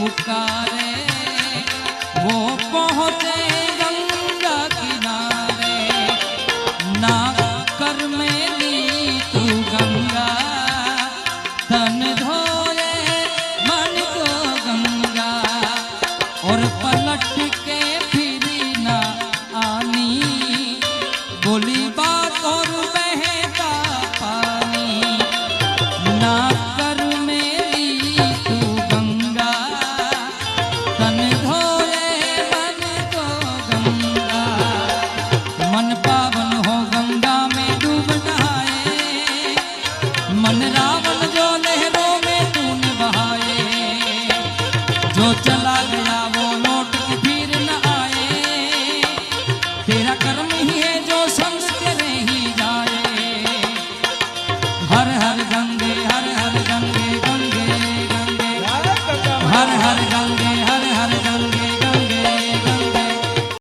पुकारे, वो पहुँचे गंगा किनारे। ना कर मेली तू गंगा तन धोए मन को गंगा। और पलट के फिरी ना आनी, बोली बात और बहता जो चला गया वो लौट के फिर न आए तेरा कर्म ही है जो संग तेरे ही जाए हर हर गंगे हर हर गंगे गंगे गंगे हर हर गंगे